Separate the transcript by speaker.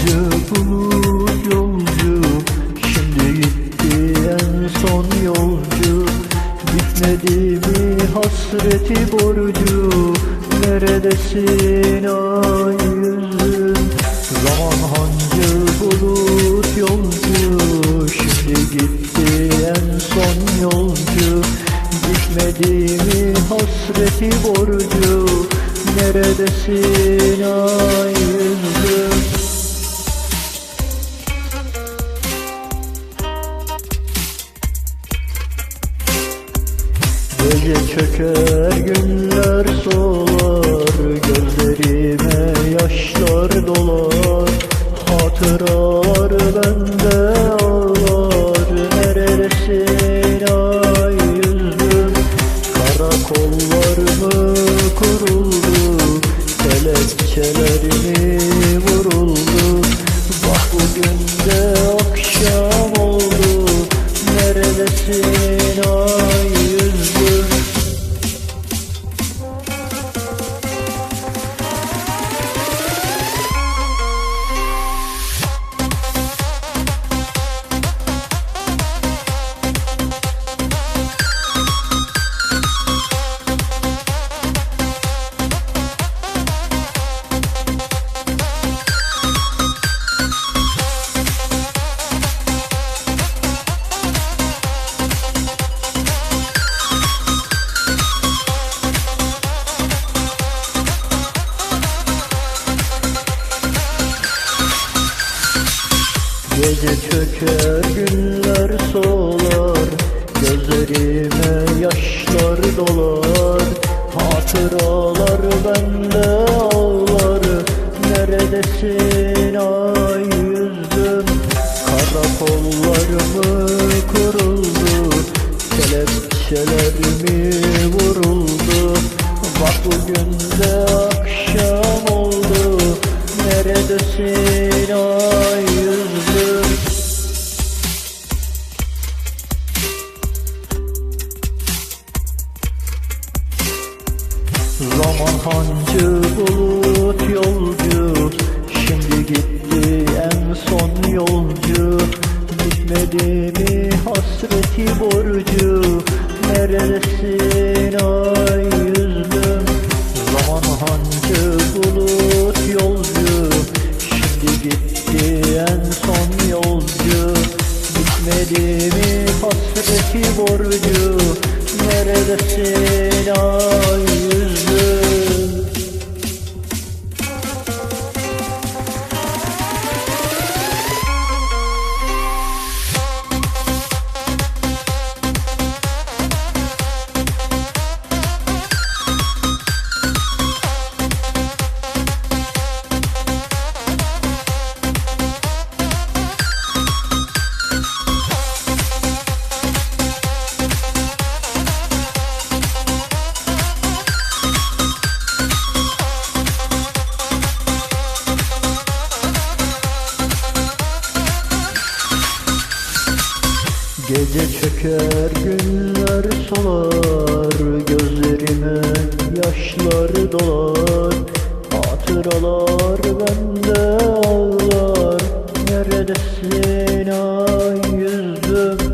Speaker 1: Hancı bulut yolcu. Şimdi gitti en son yolcu. Bitmedi mi hasreti borcu? Neredesin ay yüzüm Zaman hancı bulut yolcu. Şimdi gitti en son yolcu. Bitmedi mi hasreti borcu? Neredesin ay yüzüm Çöker günler solar Gece çöker günler solar. Gözlerime yaşlar dolar. Hatıralar bende ağlar. Neredesin ay yüzüm? Karakollar mı kuruldu. Kelepçeler mi vuruldu. Bak bugün de akşam oldu. Neredesin ay yüzüm Zaman hancı bulut yolcu. Şimdi gitti en son yolcu. Bitmedi mi hasreti borcu? Neredesin ay yüzüm Zaman hancı bulut yolcu. Şimdi gitti en son yolcu. Bitmedi mi hasreti borcu? Neredesin Gece çöker günler solar Gözlerime yaşlar dolar. Hatıralar bende ağlar Neredesin ay yüzüm?